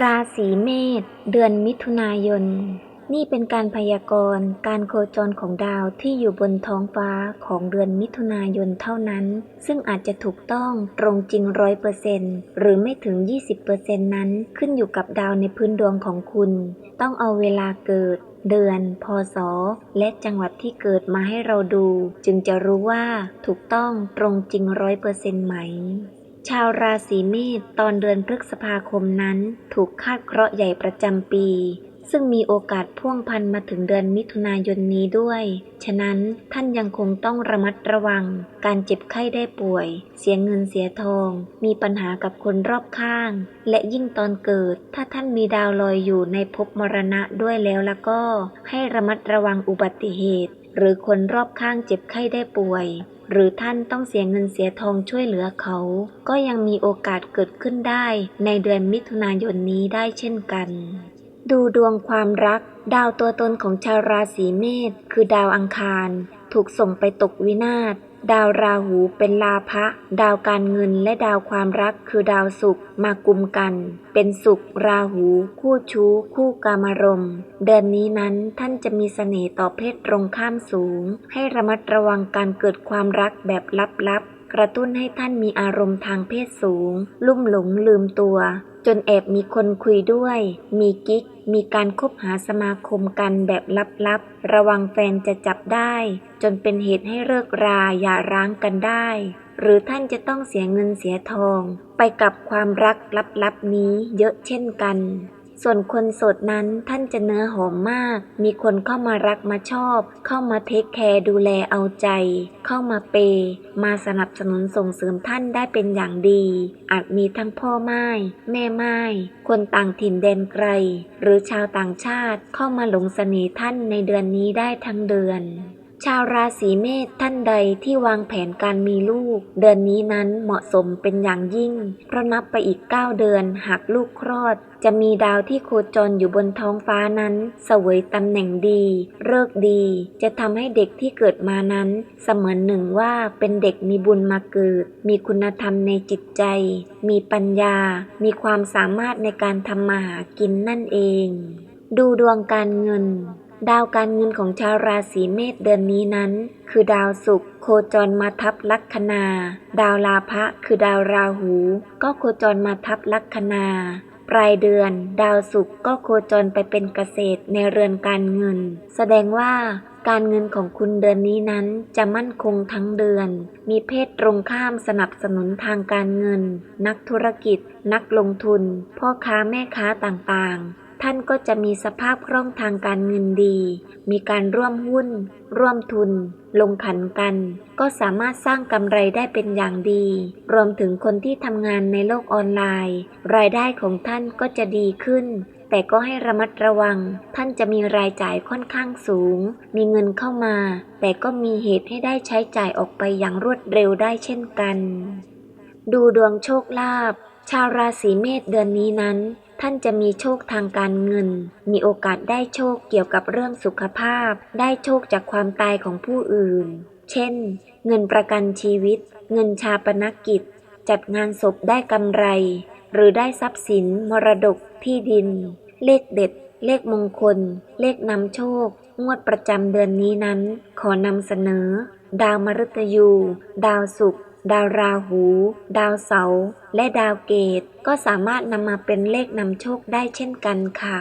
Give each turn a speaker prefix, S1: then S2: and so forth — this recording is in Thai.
S1: ราศีเมษเดือนมิถุนายน นี่เป็นการพยากรณ์การโคจรของดาวที่อยู่บนท้องฟ้าของเดือนมิถุนายนเท่านั้น ซึ่งอาจจะถูกต้องตรงจริงร้อยเปอร์เซนหรือไม่ถึง 20%นั้นขึ้นอยู่กับดาวในพื้นดวงของคุณ ต้องเอาเวลาเกิดเดือน พศ และจังหวัดที่เกิดมาให้เราดู จึงจะรู้ว่าถูกต้องตรงจริงร้อยเปอร์เซนไหม ชาวราศีเมษตอนเดือนพฤษภาคมนั้นถูกคาดเคราะห์ใหญ่ประจำปี ซึ่งมีโอกาสพ่วงพันมาถึงเดือนมิถุนายนนี้ด้วย ฉะนั้นท่านยังคงต้องระมัดระวัง การเจ็บไข้ได้ป่วย เสียเงินเสียทอง มีปัญหากับคนรอบข้าง และยิ่งตอนเกิด ถ้าท่านมีดาวลอยอยู่ในภพมรณะด้วยแล้วแล้วก็ ให้ระมัดระวังอุบัติเหตุ หรือคนรอบข้างเจ็บไข้ได้ป่วย หรือท่านต้องเสียเงินเสียทองช่วยเหลือเขา ก็ยังมีโอกาสเกิดขึ้นได้ในเดือนมิถุนายนนี้ได้เช่นกัน ดูดวงความรัก ดาวตัวตนของชาวราศีเมษคือดาวอังคาร ถูกส่งไปตกวินาศ ดาวราหูเป็นลาภะ ดาวการเงินและดาวความรักคือดาวศุกมากุมกัน เป็นศุกราหู คู่ชู้ คู่กามารม เดือนนี้นั้นท่านจะมีเสน่ห์ต่อเพศตรงข้ามสูง ให้ระมัดระวังการเกิดความรักแบบลับๆกระตุ้นให้ท่านมีอารมณ์ทางเพศสูง ลุ่มหลงลืมตัว จนแอบมีคนคุยด้วย มีกิ๊ก มีการคบหาสมาคมกันแบบลับๆ ระวังแฟนจะจับได้ จนเป็นเหตุให้เลิกราอย่าร้างกันได้ หรือท่านจะต้องเสียเงินเสียทอง ไปกับความรักลับๆนี้เยอะเช่นกัน ส่วนคนโสดนั้นท่านจะเนื้อหอมมาก มีคนเข้ามารักมาชอบ เข้ามาเทคแคร์ดูแลเอาใจ เข้ามาเปย์มาสนับสนุนส่งเสริมท่านได้เป็นอย่างดี อาจมีทั้งพ่อไม้แม่ไม้คนต่างถิ่นแดนไกล หรือชาวต่างชาติเข้ามาหลงเสน่ห์ท่านในเดือนนี้ได้ทั้งเดือน ชาวราศีเมษท่านใดที่วางแผนการมีลูก เดือนนี้นั้นเหมาะสมเป็นอย่างยิ่ง เพราะนับไปอีก 9 เดือนหากลูกคลอด จะมีดาวที่โคจรอยู่บนท้องฟ้านั้น เสวยตำแหน่งดีเลิกดี จะทำให้เด็กที่เกิดมานั้น เสมือนหนึ่งว่าเป็นเด็กมีบุญมาเกิด มีคุณธรรมในจิตใจ มีปัญญา มีความสามารถในการทำมาหากินนั่นเอง ดูดวงการเงิน ดาวการเงินของชาวราศีเมษเดือนนี้นั้น คือดาวศุกร์โคจรมาทับลัคนา ดาวลาภะคือดาวราหู ก็โคจรมาทับลัคนาปลายเดือน ดาวศุกร์ก็โคจรไปเป็นเกษตรในเรือนการเงิน แสดงว่าการเงินของคุณเดือนนี้นั้นจะมั่นคงทั้งเดือน มีเพศตรงข้ามสนับสนุนทางการเงิน นักธุรกิจ นักลงทุน พ่อค้าแม่ค้าต่างๆ ท่านก็จะมีสภาพคล่องทางการเงินดี มีการร่วมหุ้น ร่วมทุน ลงขันกัน ก็สามารถสร้างกำไรได้เป็นอย่างดี รวมถึงคนที่ทำงานในโลกออนไลน์ รายได้ของท่านก็จะดีขึ้น แต่ก็ให้ระมัดระวัง ท่านจะมีรายจ่ายค่อนข้างสูง มีเงินเข้ามา แต่ก็มีเหตุให้ได้ใช้จ่ายออกไปอย่างรวดเร็วได้เช่นกัน ดูดวงโชคลาภชาวราศีเมษเดือนนี้นั้น ท่านจะมีโชคทางการเงิน มีโอกาสได้โชคเกี่ยวกับเรื่องสุขภาพ ได้โชคจากความตายของผู้อื่น เช่น เงินประกันชีวิต เงินชาปนกิจ จัดงานศพได้กำไร หรือได้ทรัพย์สิน มรดก ที่ดิน เลขเด็ด เลขมงคล เลขนำโชค งวดประจำเดือนนี้นั้น ขอนำเสนอ ดาวมฤตยู ดาวศุกร์ ดาวราหู ดาวเสาร์และดาวเกต ก็สามารถนำมาเป็นเลขนำโชคได้เช่นกันค่ะ